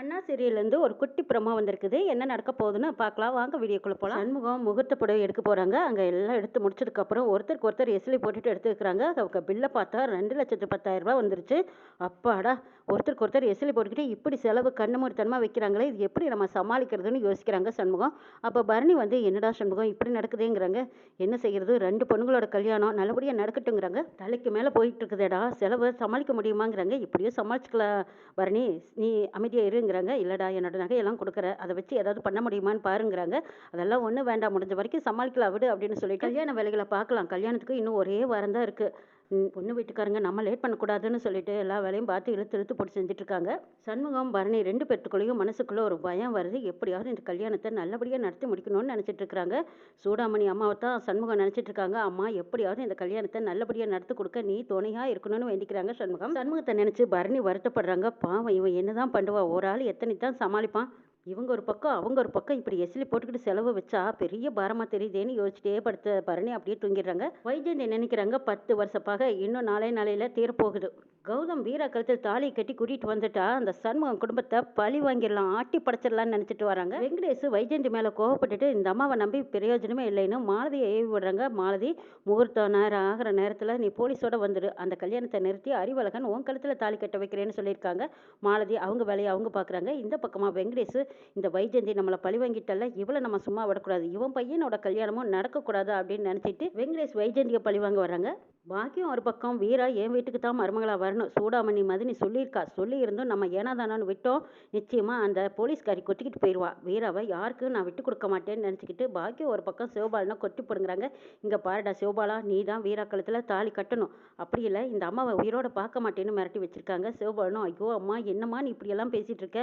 அண்ணா சீரியல்லேருந்து ஒரு குட்டி ப்ரமோ வந்திருக்குது. என்ன நடக்க போகுதுன்னு பார்க்கலாம். வாங்க வீடியோக்குள்ளே போகலாம் சண்முகம் முகூர்த்த புடவை எடுக்க போகிறாங்க அங்கே எல்லாம் எடுத்து முடிச்சதுக்கப்புறம் ஒருத்தருக்கு ஒருத்தர் எஸ்லி போட்டுட்டு எடுத்துக்கிறாங்க. அவங்க பில்லை பார்த்தா ரெண்டு லட்சத்து பத்தாயிரம் வந்துருச்சு. அப்பாடா ஒருத்தருக்கு ஒருத்தர் எசிலி போட்டுக்கிட்டு இப்படி செலவு கண்ணுமூடித்தனமாக வைக்கிறாங்களே இது எப்படி நம்ம சமாளிக்கிறதுன்னு யோசிக்கிறாங்க சண்முகம். அப்போ பரணி வந்து என்னடா சண்முகம் இப்படி நடக்குதுங்கிறாங்க. என்ன செய்கிறது ரெண்டு பொண்ணுங்களோட கல்யாணம் நல்லபடியாக நடக்கட்டுங்கிறாங்க. தலைக்கு மேலே போயிட்டு இருக்குதேடா செலவு சமாளிக்க முடியுமாங்கிறாங்க. இப்படியோ சமாளிச்சுக்கலாம் பரணி. நீ அமைதியாக இருங்கிறாங்க. இல்லைடா என்னோட நகையெல்லாம் கொடுக்குற. அதை வச்சு ஏதாவது பண்ண முடியுமான்னு பாருங்கிறாங்க. அதெல்லாம் ஒன்றும் வேண்டாம். முடிஞ்ச வரைக்கும் சமாளிக்கலாம் விடு அப்படின்னு சொல்லி கல்யாண வேலைகளை பார்க்கலாம். கல்யாணத்துக்கு இன்னும் ஒரே வாரம் தான் இருக்குது பொண்ணு வீட்டுக்காரங்க நம்ம லேட் பண்ணக்கூடாதுன்னு சொல்லிட்டு எல்லா வேலையும் பார்த்து இழுத்து இழுத்து போட்டு செஞ்சுட்ருக்காங்க. சண்முகம் பரணி ரெண்டு பேர்த்துக்குள்ளேயும் மனசுக்குள்ளே ஒரு பயம் வருது. எப்படியாவது இந்த கல்யாணத்தை நல்லபடியாக நடத்தி முடிக்கணும்னு நினச்சிட்டு இருக்காங்க சூடாமணி அம்மாவை தான் சண்முகம் நினச்சிட்டு இருக்காங்க அம்மா எப்படியாவது இந்த கல்யாணத்தை நல்லபடியாக நடத்தி கொடுக்க நீ துணையாக இருக்கணும்னு வேண்டிக்கிறாங்க சண்முகம். சண்முகத்தை நினச்சி பரணி வருத்தப்படுறாங்க. பாவம் இவன் என்னதான் பண்ணுவா? ஒரு ஆள் எத்தனை தான் சமாளிப்பான். இவங்க ஒரு பக்கம் அவங்க ஒரு பக்கம் இப்படி எசிலி போட்டுக்கிட்டு செலவு வச்சா பெரிய பாரமா தெரியுதேன்னு யோசிச்சுட்டே படுத்த பரணி அப்படியே தூங்கிடுறாங்க. வைஜெயந்தி நினைக்கிறாங்க? பத்து வருஷப்பாக இன்னும் நாளே நாளையில தீரப்போகுது. கௌதம் வீரா கழுத்தில் தாலியை கட்டி கூட்டிட்டு வந்துட்டா அந்த சண்முகம் குடும்பத்தை பழி வாங்கிடலாம் ஆட்டி படைச்சிடலாம்னு நினைச்சிட்டு வராங்க. வெங்கடேஷ் வைஜெயந்தி மேல கோவப்பட்டுட்டு இந்த அம்மாவை நம்பி பிரயோஜனமே இல்லைன்னு மாலதியை ஏவி விடுறாங்க. மாலதி முகூர்த்தம் நேரம் ஆகிற நேரத்துல நீ போலீஸோட வந்துடு அந்த கல்யாணத்தை நிறுத்தி அறிவழகன் உன் கழுத்துல தாலி கட்ட வைக்கிறேன்னு சொல்லியிருக்காங்க. மாலதி அவங்க வேலையை அவங்க பார்க்குறாங்க இந்த பக்கமாக வெங்கடேஷ் இந்த வைஜந்தி நம்மளை பழி வாங்கிட்டல இவளை நம்ம சும்மா விடக்கூடாது. இவன் பையனோட கல்யாணமும் நடக்கக்கூடாது அப்படின்னு நினச்சிட்டு வெங்கடேஷ் வைஜந்தியை பழி வாங்க வராங்க பாக்கியம் ஒரு பக்கம் வீரா என் வீட்டுக்கு தான் மருமகளா வரணும். சூடாமணி மதினி சொல்லியிருக்கா. சொல்லியிருந்தும் நம்ம ஏனாதானான்னு விட்டோம். நிச்சயமா அந்த போலீஸ்காரி கொட்டிக்கிட்டு போயிடுவா வீராவை யாருக்கும் நான் விட்டு கொடுக்க மாட்டேன்னு நினச்சிக்கிட்டு பாக்கியம் ஒரு பக்கம் சிவபாலனை கொட்டி போடுங்கிறாங்க. இங்கே பாருடா சிவபாலா நீ தான் வீரா கழுத்தில் தாலி கட்டணும். அப்படி இல்லை இந்த அம்மாவை உயிரோட பார்க்க மாட்டேன்னு மிரட்டி வச்சிருக்காங்க. சிவபாலனும் ஐயோ அம்மா என்னம்மா நீ இப்படியெல்லாம் பேசிகிட்டு இருக்க?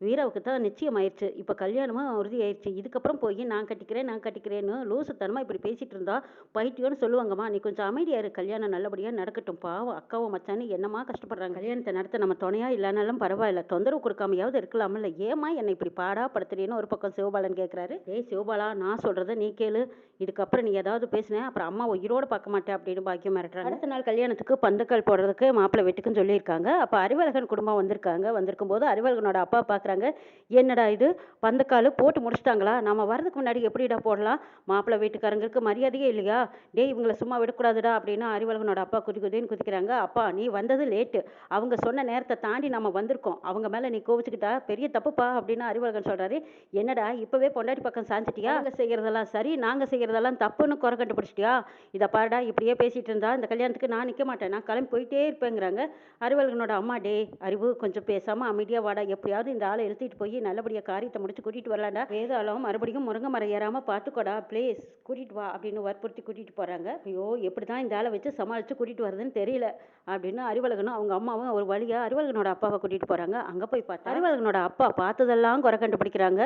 வீராவுக்கு தான் நிச்சயம் ஆயிடுச்சு இப்போ கல்யாணமும் உறுதி ஆயிடுச்சு இதுக்கப்புறம் போய் நான் கட்டிக்கிறேன் நான் கட்டிக்கிறேன்னு லூசுத்தனமாக இப்படி பேசிட்டு இருந்தா பைத்தியம்னு சொல்லுவாங்கம்மா. நீ கொஞ்சம் அமைதியா இரு. கல்யாணம் நல்லபடியாக நடக்கட்டும். பாவம் அக்காவும் மச்சான்னு என்னம்மா கஷ்டப்படுறாங்க. கல்யாணத்தை நடத்த நம்ம துணையா இல்லைனாலும் பரவாயில்ல. தொந்தரவு கொடுக்காமையாவது இருக்கலாமில்ல ஏம்மா என்னை இப்படி பாடா படுத்துறீன்னு ஒரு பக்கம் சிவபாலன் கேட்குறாரு ஏய் சிவபாலா நான் சொல்கிறத நீ கேளு. இதுக்கப்புறம் நீ ஏதாவது பேசினேன் அப்புறம் அம்மா உயிரோட பார்க்க மாட்டேன் அப்படின்னு பாக்கியம் மிரட்டுறாங்க. அடுத்த நாள் கல்யாணத்துக்கு பந்தக்கால் போடுறதுக்கு மாப்பிள்ளை வீட்டுக்குன்னு சொல்லியிருக்காங்க. அப்போ அறிவழகன் குடும்பம் வந்திருக்காங்க. வந்திருக்கும் போது அறிவழகனோட அப்பா பார்க்குறாங்க என்னடா இது? பந்தக்கால் போட்டு முடிச்சிட்டாங்களா? நம்ம வர்றதுக்கு முன்னாடி எப்படிடா போடலாம்? மாப்பிள்ளை வீட்டுக்காரங்களுக்கு மரியாதையே இல்லையா? டேய் இவங்களை சும்மா விடக்கூடாதுடா அப்படின்னு அறிவழகனோட அப்பா குதி குதின்னு குதிக்கிறாங்க. அப்பா நீ வந்தது லேட்டு அவங்க சொன்ன நேரத்தை தாண்டி நம்ம வந்திருக்கோம். அவங்க மேலே நீ கோவிச்சுக்கிட்டா பெரிய தப்புப்பா அப்படின்னு அறிவழகன் சொல்கிறாரு என்னடா இப்போவே பொண்டாட்டி பக்கம் சாஞ்சிட்டியா? அவங்க செய்கிறதெல்லாம் சரி நாங்கள் செய்கிறதெல்லாம் தப்புன்னு குறை கண்டுபிடிச்சிட்டியா? இதை பாருடா இப்படியே பேசிகிட்டு இருந்தா இந்த கல்யாணத்துக்கு நான் நிற்க மாட்டேன். நான் கிளம்பி போயிட்டே இருப்பேங்கிறாங்க. அறிவழகனோட அம்மா டே அறிவு கொஞ்சம் பேசாமல் அமைதியாக வாடா. எப்படியாவது இந்த ஆளை இழுத்துட்டு போய் நல்லபடியாக காரியத்தை முடிச்சு கூட்டிகிட்டு வரலாம்டா. வேதாளம் மறுபடியும் முருங்கை மரம் ஏறாமல் பார்த்துக்கோடா ப்ளீஸ் கூட்டிகிட்டு வா அப்படின்னு வற்புறுத்தி கூட்டிகிட்டு போகிறாங்க ஐயோ எப்படி தான் இந்த ஆளை வச்சு சமாளித்து கூட்டிகிட்டு வரதுன்னு தெரியல அப்படின்னு அறிவழகனும் அவங்க அம்மாவும் ஒரு வழியாக அறிவழகனோட அப்பாவை கூட்டிகிட்டு போகிறாங்க அங்கே போய் பார்த்தா அறிவழகனோட அப்பா பார்த்ததெல்லாம் குறை கண்டுபிடிக்கிறாங்க.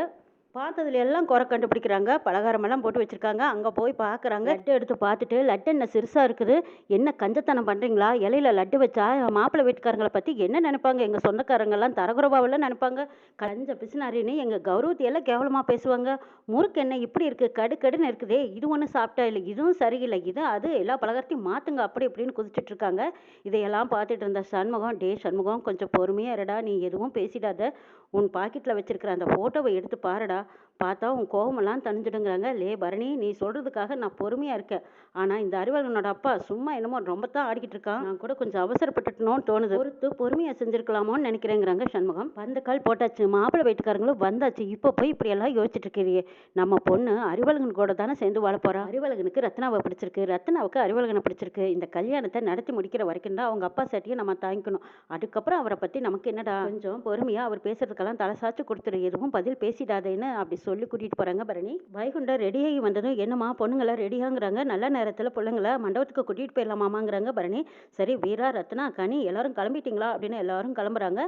பார்த்ததுல எல்லாம் குறை கண்டுபிடிக்கிறாங்க. பலகாரமெல்லாம் போட்டு வச்சிருக்காங்க. அங்கே போய் பார்க்குறாங்க லட்டு எடுத்து பார்த்துட்டு லட்டு என்ன சிறுசாக இருக்குது? என்ன கஞ்சத்தனம் பண்ணுறீங்களா இலையில லட்டு வச்சா மாப்பிள்ளை வீட்டுக்காரங்களை பற்றி என்ன நினைப்பாங்க? எங்கள் சொந்தக்காரங்கெல்லாம் தரகுறவாவில் நினைப்பாங்க. கஞ்ச பிசினாரின்னு எங்கள் கௌரவத்தையெல்லாம் கேவலமாக பேசுவாங்க. முறுக்கு என்ன இப்படி இருக்குது கடு கடுன்னு இருக்குதே இது ஒன்றும் சாப்பிட்டா இல்லை இதுவும் சரியில்லை இது அது எல்லா பலகாரத்தையும் மாற்றுங்க அப்படி இப்படின்னு குதிச்சுட்டு இருக்காங்க. இதையெல்லாம் பார்த்துட்டு இருந்த சண்முகம் டே சண்முகம் கொஞ்சம் பொறுமையாக இருடா நீ எதுவும் பேசிடாத. உன் பாக்கெட்டில் வச்சிருக்கிற அந்த ஃபோட்டோவை எடுத்து பாருடா. பார்த்தா உன் கோவமெல்லாம் தணிஞ்சிடுங்கிறாங்க. லே பரணி நீ சொல்கிறதுக்காக நான் பொறுமையாக இருக்கேன். ஆனால் இந்த அறிவாளனோட அப்பா சும்மா என்னமோ ரொம்ப தான் ஆடிக்கிட்டு இருக்கான். நான் கூட கொஞ்சம் அவசரப்பட்டுட்டணும்னு தோணுது. பொறுத்து பொறுமையாக செஞ்சுருக்கலாமோன்னு நினைக்கிறேங்கிறாங்க சண்முகம். வந்த கால் போட்டாச்சு. மாப்பிள்ளை வீட்டுக்காரங்களும் வந்தாச்சு. இப்போ போய் இப்படியெல்லாம் யோசிச்சுட்டு இருக்கிறியே. நம்ம பொண்ணு அறிவழகன் கூட தானே சேர்ந்து வாழ போகிறா அறிவழகனுக்கு ரத்னாவை பிடிச்சிருக்கு. ரத்னாவுக்கு அறிவழகனை பிடிச்சிருக்கு. இந்த கல்யாணத்தை நடத்தி முடிக்கிற வரைக்கும் தான் அவங்க அப்பா சட்டியை நம்ம தாங்கிக்கணும். அதுக்கப்புறம் அவரை பற்றி நமக்கு என்னடா? கொஞ்சம் பொறுமையாக அவர் பேசுறதுக்கெல்லாம் தலை சாச்சு கொடுத்துரு. எதுவும் பதில் பேசிடாதேன்னு அப்படி சொல்லி கூட்டிகிட்டு போகிறாங்க பரணி. வைகுண்டம் ரெடியாகி வந்ததும் என்னம்மா பொண்ணுங்களா ரெடியாங்கிறாங்க நல்ல நேரத்தில் பிள்ளைங்கள? மண்டபத்துக்கு கூட்டிகிட்டு போயிடலாமாங்கிறாங்க பரணி. சரி வீரா ரத்னா கனி எல்லாரும் கிளம்பிட்டீங்களா? அப்படின்னு எல்லாரும் கிளம்புறாங்க.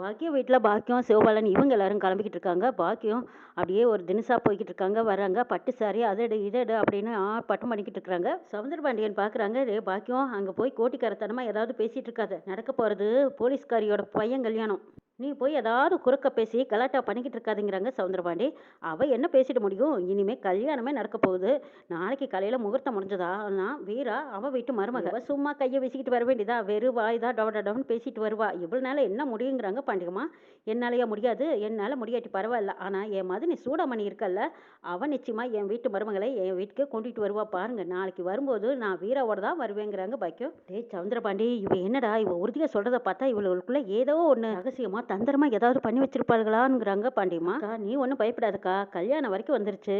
பாக்கியம் வீட்டில் பாக்கியம் சிவபாலன் இவங்க எல்லாரும் கிளம்பிக்கிட்டு இருக்காங்க. பாக்கியம் அப்படியே ஒரு தினசா போய்கிட்டு இருக்காங்க வராங்க பட்டு சாரி அதடு இதடு அப்படின்னு ஆ பட்டம் பண்ணிக்கிட்டு இருக்காங்க. சவுந்தர பாண்டியன் பார்க்குறாங்க ரே பாக்கியம் அங்கே போய் கோட்டிக்காரத்தனமாக ஏதாவது பேசிகிட்டு இருக்காது. நடக்க போகிறது போலீஸ்காரியோட பையன் கல்யாணம். நீ போய் ஏதாவது குறுக்க பேசி கலாட்டா பண்ணிக்கிட்டு இருக்காதீங்கிறாங்க சவுந்தரபாண்டி. அவ என்ன பேசிட முடியும்? இனிமே கல்யாணமே நடக்க போகுது. நாளைக்கு காலையில முகூர்த்தம் முடிஞ்சதா? நான் வீரா அவ வீட்டு மருமக. சும்மா கையை வீசிக்கிட்டு வர வேண்டியதா? வெறு வாய் தான் டவ டவன்னு பேசிட்டு வருவா. இவ்வளவு நாள் என்ன முடியுங்கிறாங்க பாண்டியம்மா? என்னாலயா முடியாது? என்னால முடியாட்டி பரவாயில்ல. ஆனா என் மதுனி சூடாமணி இருக்கல்ல. அவ நிச்சயமா என் வீட்டு மருமகளை என் வீட்டுக்கு கொண்டுட்டு வருவா. பாருங்க நாளைக்கு வரும்போது நான் வீராவோட தான் வருவேங்கிறாங்க பாக்கியம். டேய் சவுந்தரபாண்டி இவ என்னடா? இவ உறுதியா சொல்றத பார்த்தா இவளுக்குள்ள ஏதோ ஒண்ணு ரகசியமா தந்திரமா ஏதாவது பண்ணி வச்சிருப்பார்களாங்கிறாங்க பாண்டியம்மா நீ ஒன்றும் பயப்படாதக்கா. கல்யாணம் வரைக்கும் வந்துருச்சு.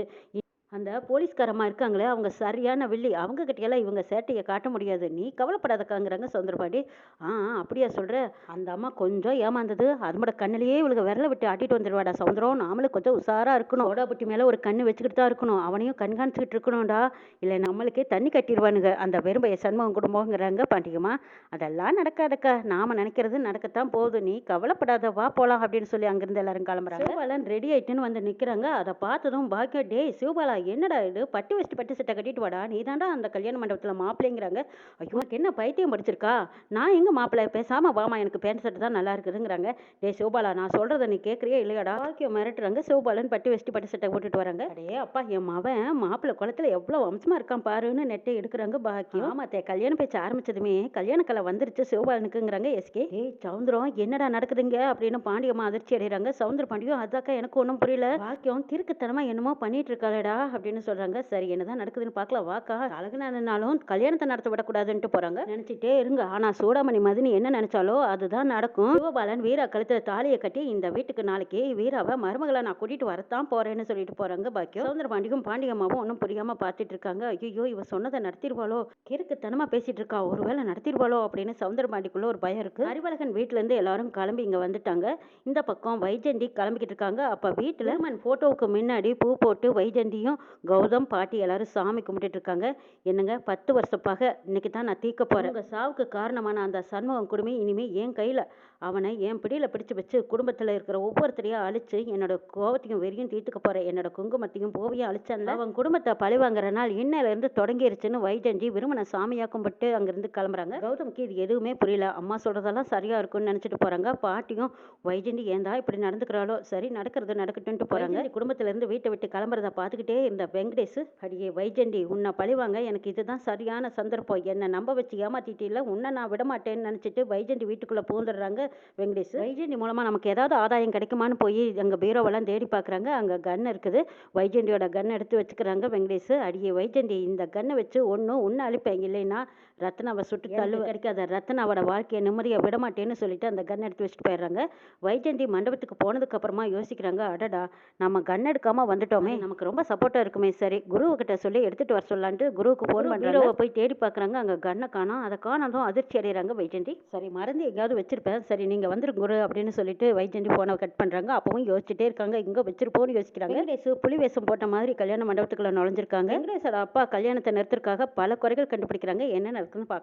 அந்த போலீஸ்காரம்மா இருக்காங்களே அவங்க சரியான வில்லி. அவங்க கிட்டயெல்லாம் இவங்க சேட்டையை காட்ட முடியாது. நீ கவலைப்படாதக்காங்கிறாங்க சவுந்தரபாண்டி ஆ அப்படியா சொல்கிற அந்த அம்மா கொஞ்சம் ஏமாந்தது. அதோட கண்ணிலேயே இவளுக்கு விரல விட்டு ஆட்டிட்டு வந்துடுவாடா சவுந்தரம் நாமளும் கொஞ்சம் உஷாராக இருக்கணும். ஓடாபுட்டி மேலே ஒரு கண்ணு வச்சுக்கிட்டு தான் இருக்கணும். அவனையும் கண்காணிச்சுக்கிட்டு இருக்கணும்டா. இல்லை நம்மளுக்கே தண்ணி கட்டிடுவானுங்க. அந்த வெறும்பைய சண்முகம் குடும்பங்கிறாங்க பாண்டியம்மா. அதெல்லாம் நடக்காதக்கா. நாம நினைக்கிறது நடக்கத்தான் போகுது. நீ கவலைப்படாத வா போகலாம் அப்படின்னு சொல்லி அங்கேருந்து எல்லாரும் கிளம்புறாங்க. சிவபாலன் ரெடி ஆயிட்டுன்னு வந்து நிற்கிறாங்க அதை பார்த்ததும் பாக்கியம் டேய் சிவபாலா என்னடா இது? பட்டு வச்சுட்டு பட்டு சட்டை கட்டிட்டு வாடா. நீ தாண்டா அந்த கல்யாண மண்டபத்துல மாப்பிள்ளைங்கிறாங்க. ஐயோ என்ன பைத்தியம் படிச்சிருக்கா? நான் எங்க மாப்பிள்ளை? பேசாம வாமா எனக்கு பேண்ட் சட்டை தான் நல்லா இருக்குதுங்கிறாங்க. டேய் சிவபாலா நான் சொல்றத நீ கேட்கறியா இல்லையாடா? பாக்கியம் மிரட்டுறாங்க. சிவபாலன் பட்டு வச்சுட்டு பட்டு சட்டை போட்டுட்டு வராங்க. அடே அப்பா என் மவன் மாப்பிள்ளை குளத்துல எவ்வளவு வம்சமா இருக்கான் பாருன்னு நெட்டை எடுக்கிறாங்க பாக்கியம். ஆமா தே கல்யாண பேச்சு ஆரம்பிச்சதுமே கல்யாண கலை வந்துருச்சு சிவபாலனுக்குங்கிறாங்க எஸ்கே ஏய் சவுந்தரம் என்னடா நடக்குதுங்க? அப்படின்னு பாண்டியம்மா அதிர்ச்சி அடைகிறாங்க. சவுந்தர பாண்டியம் அதாக்கா எனக்கு ஒன்றும் புரியல. பாக்கியம் கிறுக்குத்தனமா என்னமோ பண்ணிட்டு இருக்காளடா. அப்படின்னு சொல்றாங்க. சரி என்னதான் நடக்குதுன்னு பார்க்கலாம். வாக்கா அழகுனாலும் கல்யாணத்தை நடத்த விடக்கூடாதுன்ட்டு போறாங்க. நினைச்சிட்டே இருங்க. ஆனா சூடாமணி மதினி என்ன நினைச்சாலோ அதுதான் நடக்கும். சிவபாலன் வீரா கழுத்துல தாலியை கட்டி இந்த வீட்டுக்கு நாளைக்கு வீராவை மருமகளை நான் கூட்டிட்டு வரத்தான் போறேன்னு சொல்லிட்டு போறாங்க பாக்கியம். சுதந்திர பாண்டியும் பாண்டியம்மாவும் ஒன்றும் புரியாம பார்த்துட்டு இருக்காங்க. ஐயோ இவ சொன்னதை நடத்திடுவாளோ? கிறுக்குத்தனமா பேசிட்டு இருக்கா ஒருவேளை நடத்திடுவாளோ அப்படின்னு சவுந்தர பாண்டிக்குள்ள ஒரு பயம் இருக்கு. அறிவழகன் வீட்டிலேருந்து இருந்து எல்லாரும் கிளம்பி இங்க வந்துட்டாங்க. இந்த பக்கம் வைஜந்தி கிளம்பிக்கிட்டு இருக்காங்க. அப்ப வீட்டுல மன் போட்டோவுக்கு முன்னாடி பூ போட்டு வைஜந்தியும் கௌதம் பாட்டி எல்லாரும் சாமி கும்பிட்டுட்டு இருக்காங்க. என்னங்க பத்து வருஷப்பாக இன்னைக்கு தான் நான் தீர்க்க போறேன். உங்க சாவுக்கு காரணமான அந்த சண்முகம் குடுமி இனிமே என் கையில அவனை என் பிடியில பிடிச்சு வச்சு குடும்பத்துல இருக்கிற ஒவ்வொருத்தரையும் அழிச்சு என்னோட கோவத்தையும் வெறியும் தீர்த்துக்க போறேன். என்னோட குங்குமத்தையும் போவையும் அழிச்சேன்ல. அவன் குடும்பத்தை பழி வாங்குற நாள் இன்னையில இருந்து தொடங்கிருச்சுன்னு வைஜந்தி விரும்பின சாமியா கும்பிட்டு அங்கிருந்து கிளம்புறாங்க. கௌதம்க்கு இது எதுவுமே புரியல. அம்மா சொல்றதெல்லாம் சரியா இருக்கும்னு நினைச்சிட்டு போறாங்க. பாட்டியும் வைஜந்தி ஏந்தா இப்படி நடந்துக்கிறாளோ? சரி நடக்கிறது நடக்கட்டும்ட்டு போறாங்க. வைஜந்தி குடும்பத்துல இருந்து வீட்டை விட்டு கிளம்புறத பார்த்துக்கிட்டே இருந்த வெங்கடேஷ் அடியே வைஜந்தி உன்னை பழிவாங்க. எனக்கு இதுதான் சரியான சந்தர்ப்பம். என்னை நம்ப வச்சு ஏமாத்திட்டில உன்னை நான் விட மாட்டேன்னு நினைச்சிட்டு வைஜந்தி வீட்டுக்குள்ள பூந்துடுறாங்க வெங்கடேஷ் வைஜந்தி மூலமா நமக்கு ஏதாவது ஆதாயம் கிடைக்குமான்னு போய் அங்க பீரோவெல்லாம் தேடி பார்க்கறாங்க அங்க கன் இருக்குது. வைஜந்தியோட கன் எடுத்து வச்சுக்கிறாங்க வெங்கடேஷ் அடியே வைஜந்தி இந்த கன்னை வச்சு ஒன்றும் உன்னை அழிப்பேன். இல்லைன்னா ரத்னாவை சுட்டு தள்ளு கிடைக்காத. ரத்னாவோட வாழ்க்கையை நிம்மதியா விட மாட்டேன்னு சொல்லிட்டு அந்த கன் எடுத்து வச்சுட்டு போயிடுறாங்க. வைஜந்தி மண்டபத்துக்கு போனதுக்கு அப்புறமா யோசிக்கிறாங்க அடடா நம்ம கன் எடுக்காம வந்துட்டோமே. நமக்கு ரொம்ப சப்போர்ட்டா இருக்குமே சரி குரு கிட்ட சொல்லி எடுத்துட்டு வர சொல்லலான்ட்டு குருவுக்கு ஃபோன் பண்றாங்க போய் தேடி பார்க்கறாங்க அங்க கன்னை காணோம் அதை காணதும் அதிர்ச்சி அடைகிறாங்க வைஜந்தி சரி மறந்து எங்கேயாவது வச்சிருப்பேன். சரி நீங்க வந்துரு குரு அப்படின்னு சொல்லிட்டு வைஜந்தி போனை கட் பண்றாங்க. அப்பவும் யோசிச்சுட்டே இருக்காங்க. இங்க வச்சிருப்போம்னு யோசிக்கிறாங்க. வெங்கடேஷ் புலி வேஷம் போட்ட மாதிரி கல்யாண மண்டபத்துக்குள்ள நுழைஞ்சிருக்காங்க. வெங்கடேஷோட அப்பா கல்யாணத்தை நிறுத்துறதுக்காக பல குறைகள் கண்டுபிடிக்கிறாங்க. என்ன நடக்குதுன்னு பார்க்க